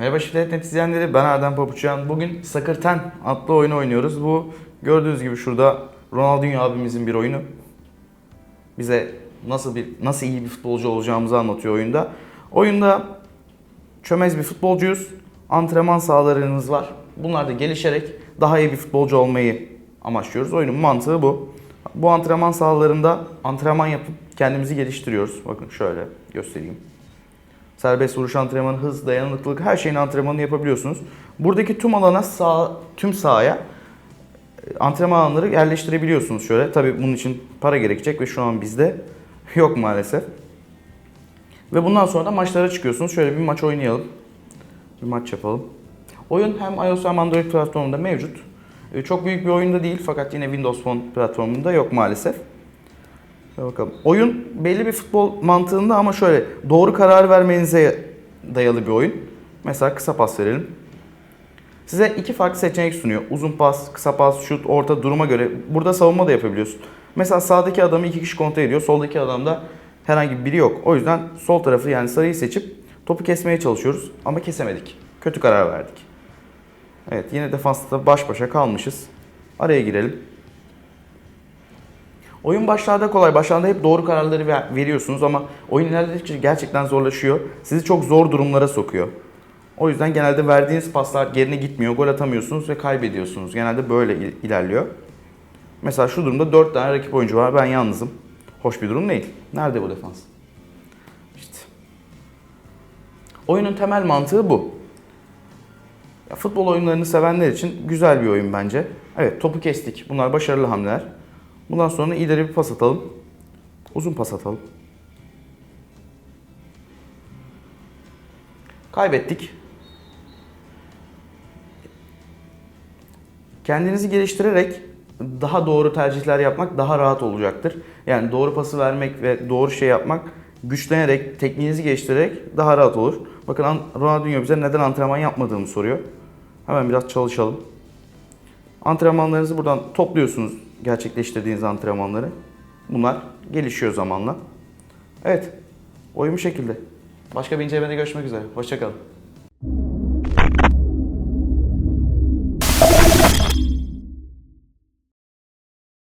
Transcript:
Merhaba Şifret izleyenleri ben Erdem Papuçyan. Bugün Sakırten adlı oyunu oynuyoruz. Bu gördüğünüz gibi şurada Ronaldinho abimizin bir oyunu. Bize nasıl bir nasıl iyi bir futbolcu olacağımızı anlatıyor oyunda. Oyunda çömez bir futbolcuyuz. Antrenman sahalarınız var. Bunlar da gelişerek daha iyi bir futbolcu olmayı amaçlıyoruz. Oyunun mantığı bu. Bu antrenman sahalarında antrenman yapıp kendimizi geliştiriyoruz. Bakın şöyle göstereyim. Serbest vuruş antrenmanı, hız, dayanıklılık her şeyin antrenmanını yapabiliyorsunuz. Buradaki tüm alana sağ, tüm sahaya e, antrenman alanları yerleştirebiliyorsunuz şöyle. Tabii bunun için para gerekecek ve şu an bizde yok maalesef. Ve bundan sonra da maçlara çıkıyorsunuz. Şöyle bir maç oynayalım. Bir maç yapalım. Oyun hem iOS hem Android platformunda mevcut. E, Çok büyük bir oyunda değil fakat yine Windows Phone platformunda yok maalesef. Şöyle bakalım. Oyun belli bir futbol mantığında ama şöyle doğru karar vermenize dayalı bir oyun. Mesela kısa pas verelim. Size iki farklı seçenek sunuyor. Uzun pas, kısa pas, şut, orta duruma göre. Burada savunma da yapabiliyorsun. Mesela sağdaki adamı iki kişi kontrol ediyor. Soldaki adamda herhangi biri yok. O yüzden sol tarafı yani sarıyı seçip topu kesmeye çalışıyoruz. Ama kesemedik. Kötü karar verdik. Evet yine defansta baş başa kalmışız. Araya girelim. Oyun başlarda kolay. Başlarda hep doğru kararları ver- veriyorsunuz ama oyun ilerledikçe gerçekten zorlaşıyor. Sizi çok zor durumlara sokuyor. O yüzden genelde verdiğiniz paslar gerine gitmiyor. Gol atamıyorsunuz ve kaybediyorsunuz. Genelde böyle il- ilerliyor. Mesela şu durumda 4 tane rakip oyuncu var. Ben yalnızım. Hoş bir durum değil. Nerede bu defans? İşte. Oyunun temel mantığı bu. Ya, futbol oyunlarını sevenler için güzel bir oyun bence. Evet topu kestik. Bunlar başarılı hamleler. Bundan sonra ileri bir pas atalım. Uzun pas atalım. Kaybettik. Kendinizi geliştirerek daha doğru tercihler yapmak daha rahat olacaktır. Yani doğru pası vermek ve doğru şey yapmak güçlenerek, tekniğinizi geliştirerek daha rahat olur. Bakın Ronaldinho bize neden antrenman yapmadığımı soruyor. Hemen biraz çalışalım. Antrenmanlarınızı buradan topluyorsunuz gerçekleştirdiğiniz antrenmanları. Bunlar gelişiyor zamanla. Evet, oyun bu şekilde. Başka bir incelemede görüşmek üzere. Hoşçakalın.